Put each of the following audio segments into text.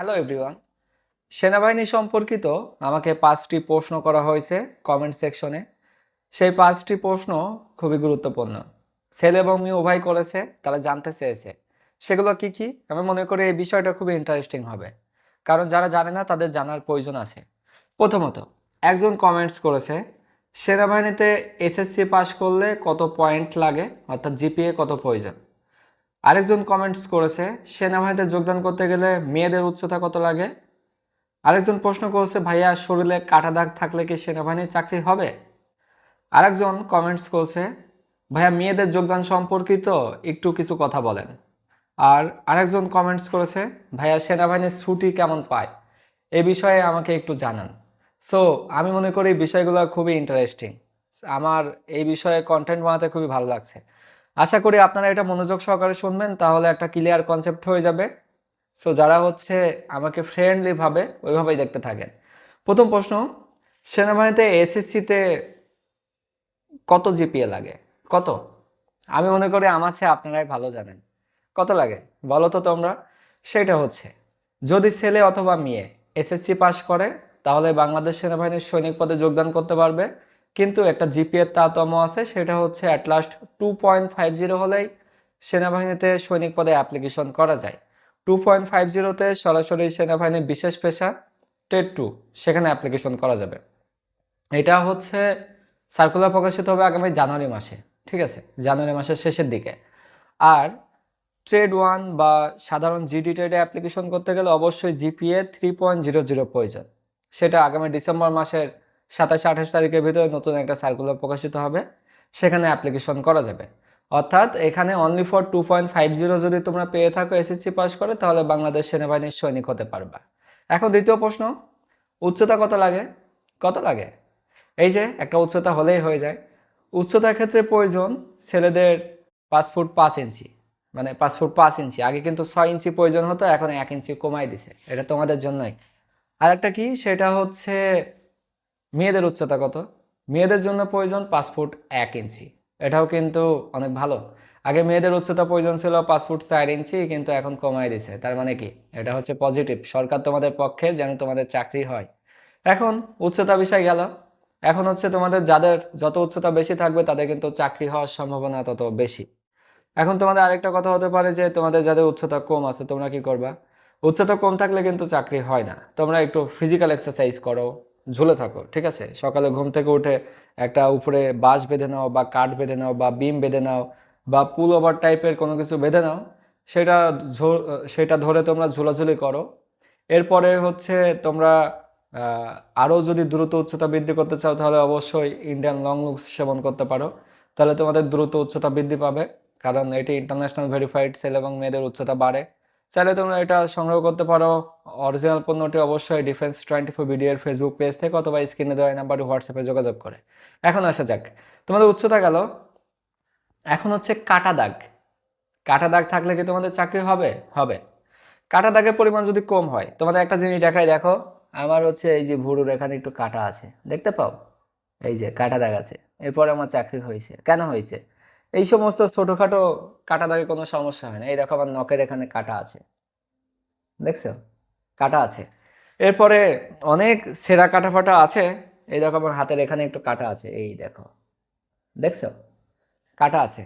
Hello everyone সেনাবাহিনী সম্পর্কিত আমাকে পাঁচটি প্রশ্ন করা হয়েছে কমেন্ট সেকশনে সেই পাঁচটি প্রশ্ন খুবই গুরুত্বপূর্ণ। ছেলে এবং মেয়ে উভয় করেছে, তারা জানতে চেয়েছে। সেগুলো কি কি? আমি মনে করি এই বিষয়টা খুবই ইন্টারেস্টিং হবে। কারণ যারা জানে না, তাদের জানার প্রয়োজন আছে। প্রথমত, একজন কমেন্টস করেছে, সেনাবাহিনীতে এসএসসি পাশ করলে কত পয়েন্ট লাগে? অর্থাৎ জিপিএ কত প্রয়োজন? আরেকজন কমেন্টস করেছে, সেনাবাহিনীতে যোগদান করতে গেলে মেয়েদের উচ্চতা কত লাগে? আরেকজন প্রশ্ন করেছে, ভাইয়া, শরীরে কাটা দাগ থাকলে কি সেনাবাহিনীর চাকরি হবে? আরেকজন কমেন্টস করেছে, ভাইয়া, মেয়েদের যোগদান সম্পর্কিত একটু কিছু কথা বলেন। আর আরেকজন কমেন্টস করেছে, ভাইয়া, সেনাবাহিনীর ছুটি কেমন পায়? এ বিষয়ে আমাকে একটু জানান। সো আমি মনে করি বিষয়গুলো খুবই ইন্টারেস্টিং আমার এই বিষয়ে কন্টেন্ট বানাতে খুবই ভালো লাগছে। আশা করি আপনারা এটা মনোযোগ সহকারে শুনবেন, তাহলে একটা ক্লিয়ার কনসেপ্ট হয়ে যাবে। সো যারা হচ্ছে আমাকে ফ্রেন্ডলি ভাবে, ওইভাবেই দেখতে থাকেন। প্রথম প্রশ্ন, সেনাবাহিনীতে এসএসসিতে কত জিপিএ লাগে? কত? আমি মনে করি আমার চেয়ে আপনারাই ভালো জানেন। কত লাগে? বলো তো তোমরা। সেটা হচ্ছে, যদি ছেলে অথবা মেয়ে এসএসসি পাস করে, তাহলে বাংলাদেশ সেনাবাহিনীর সৈনিক পদে যোগদান করতে পারবে। কিন্তু একটা জিপিএর তারতম্য আছে, সেটা হচ্ছে at last two point five zero হলেই সেনাবাহিনীতে সৈনিক পদে অ্যাপ্লিকেশন করা যায়। টু পয়েন্ট ফাইভ জিরোতে সরাসরি সেনাবাহিনীর বিশেষ পেশা টেট টু সেখানে অ্যাপ্লিকেশন করা যাবে। এটা হচ্ছে সার্কুলার প্রকাশিত হবে আগামী জানুয়ারি মাসে, ঠিক আছে? জানুয়ারি মাসের শেষের দিকে। আর ট্রেড ওয়ান বা সাধারণ জিডি ট্রেডে অ্যাপ্লিকেশন করতে গেলে অবশ্যই GPA three point zero zero প্রয়োজন। সেটা আগামী ডিসেম্বর মাসের সাতাশ আঠাশ তারিখের ভিতরে নতুন একটা সার্কুলার প্রকাশিত হবে। সেখানে অ্যাপ্লিকেশন করা যাবে। অর্থাৎ এখানে only for two point five zero যদি তোমরা পেয়ে থাকো এসএসসি পাস করে, তাহলে বাংলাদেশ সেনাবাহিনীর সৈনিক হতে পারবা। এখন দ্বিতীয় প্রশ্ন, উচ্চতা কত লাগে? কত লাগে? এই যে, একটা উচ্চতা হলেই হয়ে যায়। উচ্চতার ক্ষেত্রে প্রয়োজন ছেলেদের পাঁচ ফুট পাঁচ ইঞ্চি। মানে পাঁচ ফুট পাঁচ ইঞ্চি। আগে কিন্তু ছয় ইঞ্চি প্রয়োজন হতো, এখন এক ইঞ্চি কমাই দিছে। এটা তোমাদের জন্যই। আর একটা কি? সেটা হচ্ছে মেয়েদের উচ্চতা কত? মেয়েদের জন্য প্রয়োজন পাঁচ ফুট এক ইঞ্চি। এটাও কিন্তু অনেক ভালো। আগে মেয়েদের উচ্চতা প্রয়োজন ছিল পাঁচ ফুট চার ইঞ্চি, কিন্তু এখন কমাই দিছে। তার মানে কি? এটা হচ্ছে পজিটিভ সরকার তোমাদের পক্ষে যেন তোমাদের চাকরি হয়। এখন উচ্চতা বিষয় গেল। এখন হচ্ছে তোমাদের যাদের যত উচ্চতা বেশি থাকবে, তাদের কিন্তু চাকরি হওয়ার সম্ভাবনা তত বেশি। এখন তোমাদের আরেকটা কথা হতে পারে যে, তোমাদের যাদের উচ্চতা কম আছে, তোমরা কি করবা? উচ্চতা কম থাকলে কিন্তু চাকরি হয় না। তোমরা একটু ফিজিক্যাল এক্সারসাইজ করো। ঝুলে থাকো, ঠিক আছে? সকালে ঘুম থেকে উঠে একটা উপরে বাঁশ বেঁধে নাও বা কাঠ বেঁধে নাও বা বিম বেঁধে নাও বা পুল ওভার টাইপের কোনো কিছু বেঁধে নাও, সেটা সেটা ধরে তোমরা ঝোলাঝুলি করো। এরপরে হচ্ছে তোমরা আরও যদি দ্রুত উচ্চতা বৃদ্ধি করতে চাও তাহলে অবশ্যই ইন্ডিয়ান লং লুকস সেবন করতে পারো। তাহলে তোমাদের দ্রুত উচ্চতা বৃদ্ধি পাবে, কারণ এটি ইন্টারন্যাশনাল ভেরিফাইড সেল এবং মেয়েদের উচ্চতা বাড়ে। চাইলে তোমরা এটা সংগ্রহ করতে পারো। অরিজিনাল পণ্যটি অবশ্যই ডিফেন্স টোয়েন্টি ফোর ভিডিওর ফেসবুক পেজ থেকে অথবা স্ক্রিনে দেওয়া নাম্বারে হোয়াটসঅ্যাপে যোগাযোগ করে। এখন আসা যাক। তোমাদের উচ্চতা গেল। এখন হচ্ছে কাটা দাগ। কাটা দাগ থাকলে কি তোমাদের চাকরি হবে? হবে। কাটা দাগের পরিমাণ যদি কম হয়, তোমাদের একটা জিনিস দেখাই, দেখো। আমার হচ্ছে এই যে ভুরুর এখানে একটু কাটা আছে। দেখতে পাও? এই যে কাটা দাগ আছে। এরপরে আমার চাকরি হয়েছে। কেন হয়েছে? এই সমস্ত ছোটোখাটো কাটা দাগে কোনো সমস্যা হয় না। এই দেখো আমার নখের এখানে কাটা আছে। দেখছ? কাটা আছে। এরপরে অনেক ছেঁড়া কাটা ফাটা আছে। এই দেখো আমার হাতের এখানে একটু কাটা আছে। এই দেখো। দেখছ? কাটা আছে।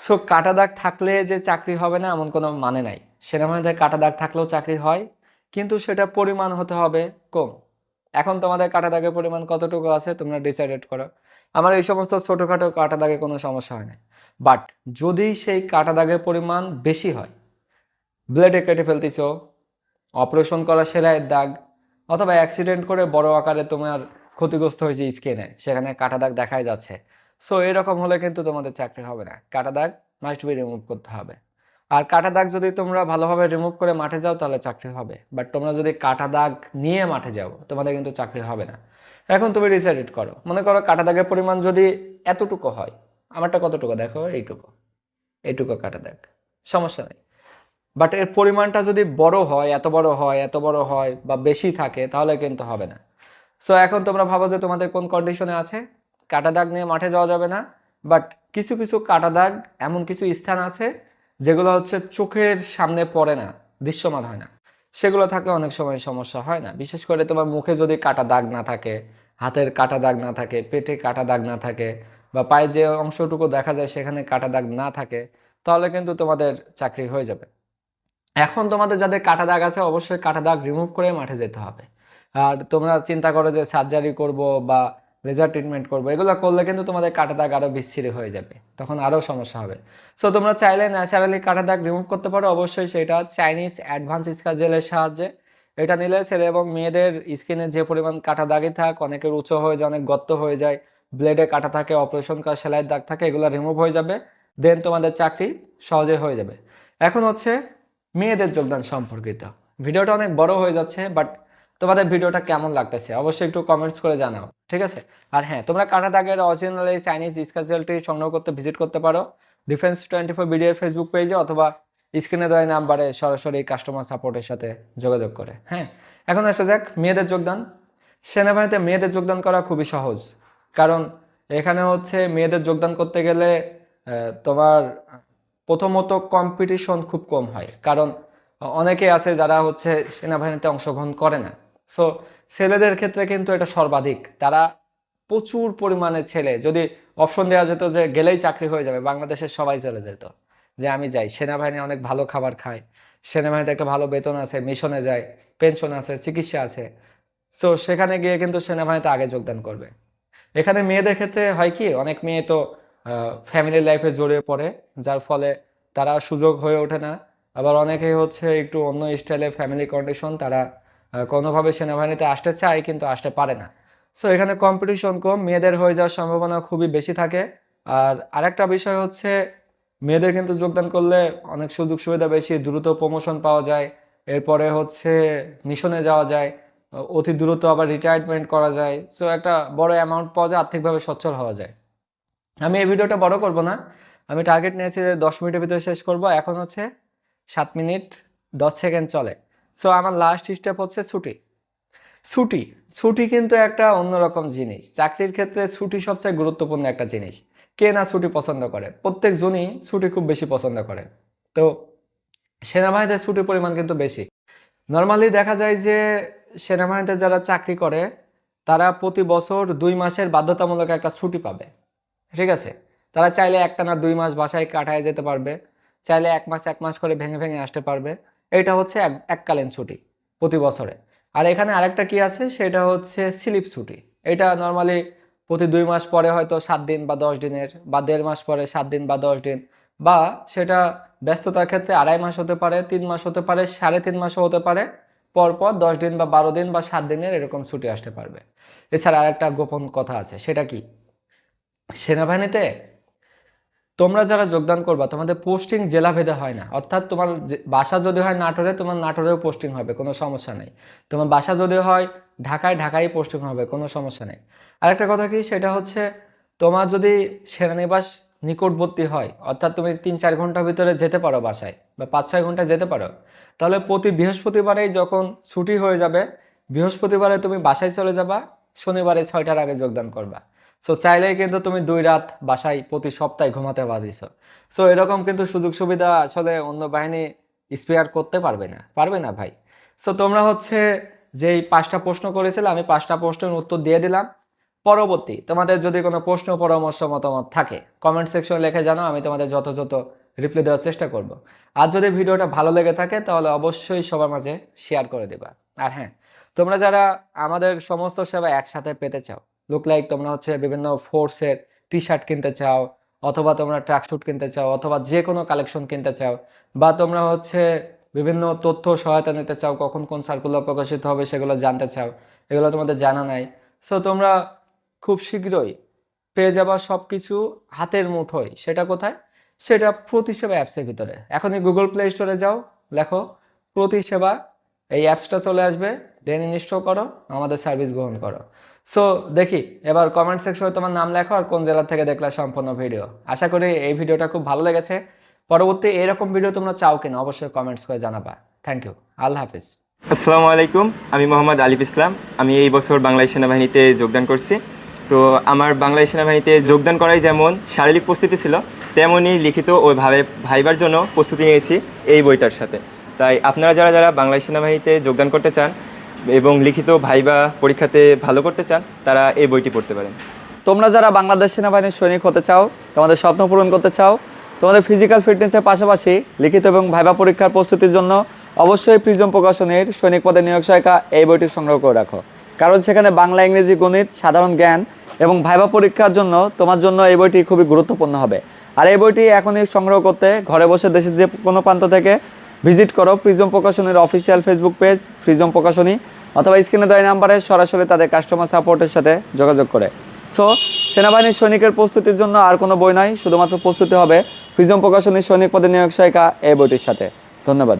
সো কাটা দাগ থাকলে যে চাকরি হবে না, এমন কোনো মানে নাই। সেনাবাহিনীতে কাটা দাগ থাকলেও চাকরি হয়, কিন্তু সেটা পরিমাণ হতে হবে কম। এখন তোমাদের কাটা দাগের পরিমাণ কতটুকু আছে তোমরা ডিসাইডেড করো। আমার এই সমস্ত ছোটোখাটো কাটা দাগে কোনো সমস্যা হয় না বাট যদি সেই কাটা দাগের পরিমাণ বেশি হয় ব্লেডে কেটে ফেলতেছ অপারেশন করা সেলাইয়ের দাগ, অথবা অ্যাক্সিডেন্ট করে বড় আকারে তোমার ক্ষতিগ্রস্ত হয়েছে স্কিনে সেখানে কাটা দাগ দেখাই যাচ্ছে। সো এরকম হলে কিন্তু তোমাদের চাকরি হবে না। কাটা দাগ মাস্ট বি রিমুভ করতে হবে। আর কাটা দাগ যদি তোমরা ভালোভাবে রিমুভ করে মাঠে যাও, তাহলে চাকরি হবে। বাট তোমরা যদি কাটা দাগ নিয়ে মাঠে যাও, তোমাদের কিন্তু চাকরি হবে না। এখন তুমি ডিসাইডেড করো। মনে করো কাটা দাগের পরিমাণ যদি এতটুকু হয়, আমারটা কতটুকু? দেখো, এইটুকু। এইটুকু কাটা দাগ। সমস্যা নেই। বাট এর পরিমাণটা যদি বড় হয়, এত বড় হয়, এত বড় হয় বা বেশি থাকে, তাহলে কিন্তু হবে না। সো এখন তোমরা ভাবো যে তোমাদের কোন কন্ডিশনে আছে? কাটা দাগ নিয়ে মাঠে যাওয়া যাবে না। বাট কিছু কিছু কাটা দাগ, এমন কিছু স্থান আছে যেগুলো হচ্ছে চোখের সামনে পড়ে না, দৃশ্যমান হয় না। সেগুলো থাকলে অনেক সময় সমস্যা হয় না। বিশেষ করে তোমার মুখে যদি কাটা দাগ না থাকে, হাতের কাটা দাগ না থাকে, পেটে কাটা দাগ না থাকে বা পায়ে যে অংশটুকু দেখা যায় সেখানে কাটা দাগ না থাকে, তাহলে কিন্তু তোমাদের চাকরি হয়ে যাবে। এখন তোমাদের যাদের কাটা দাগ আছে অবশ্যই কাটা দাগ রিমুভ করে মাঠে যেতে হবে। আর তোমরা চিন্তা করো যে সার্জারি করব বা লেজার ট্রিটমেন্ট করব। এগুলো করলে কিন্তু তোমাদের কাটা দাগ আরও বিচ্ছিরি হয়ে যাবে। তখন আরও সমস্যা হবে। সো তোমরা চাইলে ন্যাচারালি কাটা দাগ রিমুভ করতে পারো। অবশ্যই সেটা চাইনিজ অ্যাডভান্স স্কাজেলের সাহায্যে। এটা নিলে ছেলে এবং মেয়েদের স্কিনে যে পরিমাণ কাটা দাগই থাক, অনেকের উঁচু হয়ে যায়, অনেক গর্ত হয়ে যায় ব্লেডে কাটা থাকে অপারেশন করা সেলাইয়ের দাগ থাকে, এগুলো রিমুভ হয়ে যাবে। দেন তোমাদের চাকরি সহজে হয়ে যাবে। এখন হচ্ছে মেয়েদের যোগদান সম্পর্কিত। ভিডিওটা অনেক বড় হয়ে যাচ্ছে বাট তোমাদের ভিডিওটা কেমন লাগতেছে? অবশ্যই একটু কমেন্টস করে জানাও, ঠিক আছে? আর হ্যাঁ তোমরা কাটা দাগের অরিজিনাল এই চাইনিজ স্কাজেলটি সংগ্রহ করতে ভিজিট করতে পারো। ডিফেন্স টোয়েন্টি ফোর বিডিএর ফেসবুক পেজে অথবা স্ক্রিনে দেওয়া নাম্বারে সরাসরি কাস্টমার সাপোর্টের সাথে যোগাযোগ করে হ্যাঁ? এখন আসা যাক, মেয়েদের যোগদান। সেনাবাহিনীতে মেয়েদের যোগদান করা খুবই সহজ, কারণ এখানে হচ্ছে মেয়েদের যোগদান করতে গেলে তোমার প্রথমত কম্পিটিশন খুব কম হয়, কারণ অনেকে আছে যারা হচ্ছে সেনাবাহিনীতে অংশগ্রহণ করে না। সো ছেলেদের ক্ষেত্রে কিন্তু এটা সর্বাধিক। তারা প্রচুর পরিমাণে ছেলে। যদি অপশন দেওয়া যেত যে গেলেই চাকরি হয়ে যাবে, বাংলাদেশের সবাই চলে যেত। যে আমি যাই, সেনাবাহিনী অনেক ভালো খাবার খায়। সেনাবাহিনীতে একটা ভালো বেতন আছে, মিশনে যায় পেনশন আছে, চিকিৎসা আছে। সো সেখানে গিয়ে কিন্তু সেনাবাহিনীতে আগে যোগদান করবে। এখানে মেয়েদের ক্ষেত্রে হয় কি, অনেক মেয়ে তো ফ্যামিলি লাইফে জড়িয়ে পড়ে, যার ফলে তারা সুযোগ হয়ে ওঠে না। আবার অনেকেই হচ্ছে একটু অন্য স্টাইলে ফ্যামিলি কন্ডিশন তারা কোনোভাবে সেনাবাহিনীতে আসতে চায় কিন্তু আসতে পারে না। সো এখানে কম্পিটিশন কম, মেয়েদের হয়ে যাওয়ার সম্ভাবনা খুবই বেশি থাকে। আর আরেকটা বিষয় হচ্ছে, মেয়েদের কিন্তু যোগদান করলে অনেক সুযোগ সুবিধা বেশি, দ্রুত প্রমোশন পাওয়া যায়। এরপরে হচ্ছে, মিশনে যাওয়া যায়। অতি দ্রুত আবার রিটায়ারমেন্ট করা যায়। সো একটা বড় অ্যামাউন্ট পাওয়া যায়, আর্থিকভাবে সচ্ছল হওয়া যায়। আমি এই ভিডিওটা বড় করব না। আমি টার্গেট নিয়েছি যে দশ মিনিটের ভিতরে শেষ করব। এখন হচ্ছে সাত মিনিট দশ সেকেন্ড চলে। সো আমার লাস্ট স্টেপ হচ্ছে ছুটি। ছুটি ছুটি কিন্তু একটা অন্যরকম জিনিস। চাকরির ক্ষেত্রে ছুটি সবচেয়ে গুরুত্বপূর্ণ একটা জিনিস। কে না ছুটি পছন্দ করে? প্রত্যেক জনই ছুটি খুব বেশি পছন্দ করে। তো সেনাবাহিনীতে ছুটির পরিমাণ কিন্তু বেশি। নর্মালি দেখা যায় যে, সেনাবাহিনীতে যারা চাকরি করে, তারা প্রতি বছর দুই মাসের বাধ্যতামূলক একটা ছুটি পাবে। ঠিক আছে? তারা চাইলে একটা না দুই মাস বাসায় কাটায় যেতে পারবে। চাইলে এক মাস এক মাস করে ভেঙে ভেঙে আসতে পারবে। এটা হচ্ছে এক, এককালীন ছুটি প্রতি বছরে। আর এখানে আরেকটা কি আছে? সেটা হচ্ছে স্লিপ ছুটি। এটা নর্মালি প্রতি দুই মাস পরে হয়তো সাত দিন বা দশ দিনের বা দেড় মাস পরে সাত দিন বা দশ দিন। বা সেটা ব্যস্ততার ক্ষেত্রে আড়াই মাস হতে পারে, তিন মাস হতে পারে, সাড়ে তিন মাসও হতে পারে। পরপর দশ দিন বা বারো দিন বা সাত দিনের এরকম ছুটি আসতে পারবে। এছাড়া আরেকটা গোপন কথা আছে, সেটা কি? সেনাবাহিনীতে তোমরা যারা যোগদান করবা, তোমাদের পোস্টিং জেলাভেদে হয় না। অর্থাৎ তোমার বাসা যদি হয় নাটোরে, তোমার নাটোরেও পোস্টিং হবে, কোনো সমস্যা নেই। তোমার বাসা যদি হয় ঢাকায় ঢাকায় পোস্টিং হবে, কোনো সমস্যা নেই। আরেকটা কথা কি, সেটা হচ্ছে তোমার যদি সেনানিবাস নিকটবর্তী হয়, অর্থাৎ তুমি তিন চার ঘণ্টার ভিতরে যেতে পারো বাসায়, বা পাঁচ ছয় ঘণ্টা যেতে পারো, তাহলে প্রতি বৃহস্পতিবারেই যখন ছুটি হয়ে যাবে, বৃহস্পতিবারে তুমি বাসায় চলে যাবা, শনিবারে ছয়টার আগে যোগদান করবা। সো চাইলেই কিন্তু তুমি দুই রাত বাসায় প্রতি সপ্তাহে ঘুমাতে পারিস সো এরকম কিন্তু সুযোগ সুবিধা আসলে অন্য বাহিনী স্পেয়ার করতে পারবে না। পারবে না ভাই। সো তোমরা হচ্ছে যেই পাঁচটা প্রশ্ন করেছিলে, আমি পাঁচটা প্রশ্নের উত্তর দিয়ে দিলাম। পরবর্তী তোমাদের যদি কোনো প্রশ্ন, পরামর্শ, মতামত থাকে কমেন্ট সেকশনে লিখে জানাও, আমি তোমাদের যথাযথ রিপ্লাই দেওয়ার চেষ্টা করব। আর যদি ভিডিওটা ভালো লেগে থাকে, তাহলে অবশ্যই সবার মাঝে শেয়ার করে দেবা। আর হ্যাঁ তোমরা যারা আমাদের সমস্ত সেবা একসাথে পেতে চাও লুক লাইক তোমরা হচ্ছে বিভিন্ন ফোর্সের টি শার্ট কিনতে চাও, অথবা তোমরা ট্র্যাক ট্র্যাকস্যুট কিনতে চাও, অথবা যে কোনো কালেকশন কিনতে চাও, বা তোমরা হচ্ছে বিভিন্ন তথ্য সহায়তা নিতে চাও, কখন কোন সার্কুলার প্রকাশিত হবে সেগুলো জানতে চাও, এগুলো তোমাদের জানা নাই। সো তোমরা খুব শীঘ্রই পেয়ে যাবা সব কিছু হাতের মুঠোয়। সেটা কোথায়? সেটা প্রতিসেবা অ্যাপসের ভিতরে। এখনই গুগল প্লে স্টোরে যাও, লেখো প্রতিসেবা এই অ্যাপসটা চলে আসবে। দেন ইনস্টল করো, আমাদের সার্ভিস গ্রহণ করো। সো দেখি, এবার কমেন্ট সেকশনে তোমার নাম লেখো আর কোন জেলা থেকে দেখলে সম্পূর্ণ ভিডিও আশা করি এই ভিডিওটা খুব ভালো লেগেছে। পরবর্তী এরকম ভিডিও তোমরা চাও কিনা অবশ্যই কমেন্টস করে জানাবা। থ্যাংক ইউ আল্লাহ হাফিজ। আসসালামু আলাইকুম, আমি মোহাম্মদ আলিফ ইসলাম। আমি এই বছর বাংলাদেশ সেনাবাহিনীতে যোগদান করছি। তো আমার বাংলাদেশ সেনাবাহিনীতে যোগদান করাই যেমন শারীরিক প্রস্তুতি ছিল তেমনই লিখিত ও ভাবে ভাইবার জন্য প্রস্তুতি নিয়েছি এই বইটার সাথে। তাই আপনারা যারা যারা বাংলাদেশ সেনাবাহিনীতে যোগদান করতে চান এবং লিখিত ভাইবা পরীক্ষাতে ভালো করতে চান, তারা এই বইটি পড়তে পারেন। তোমরা যারা বাংলাদেশ সেনাবাহিনীর সৈনিক হতে চাও, তোমাদের স্বপ্ন পূরণ করতে চাও, তোমাদের ফিজিক্যাল ফিটনেসের পাশাপাশি লিখিত এবং ভাইবা পরীক্ষার প্রস্তুতির জন্য অবশ্যই প্রিজম প্রকাশনের সৈনিক পদে নিয়োগ সহায়িকা এই বইটি সংগ্রহ করে রাখো। কারণ সেখানে বাংলা, ইংরেজি, গণিত, সাধারণ জ্ঞান এবং ভাইবা পরীক্ষার জন্য তোমার জন্য এই বইটি খুবই গুরুত্বপূর্ণ হবে। আর এই বইটি এখনই সংগ্রহ করতে, ঘরে বসে দেশের যে কোনো প্রান্ত থেকে ভিজিট করো Prism প্রকাশনের official Facebook page, Prism Prokashoni, অথবা স্ক্রিনে দেওয়া নাম্বারে সরাসরি তাদের কাস্টমার সাপোর্টের সাথে যোগাযোগ করে। সো সেনাবাহিনীর সৈনিকের প্রস্তুতির জন্য আর কোনো বই নাই, শুধুমাত্র প্রস্তুতি হবে প্রিজম প্রকাশনীর সৈনিক পদে নিয়োগ সহায়িকা এই বইটির সাথে। ধন্যবাদ।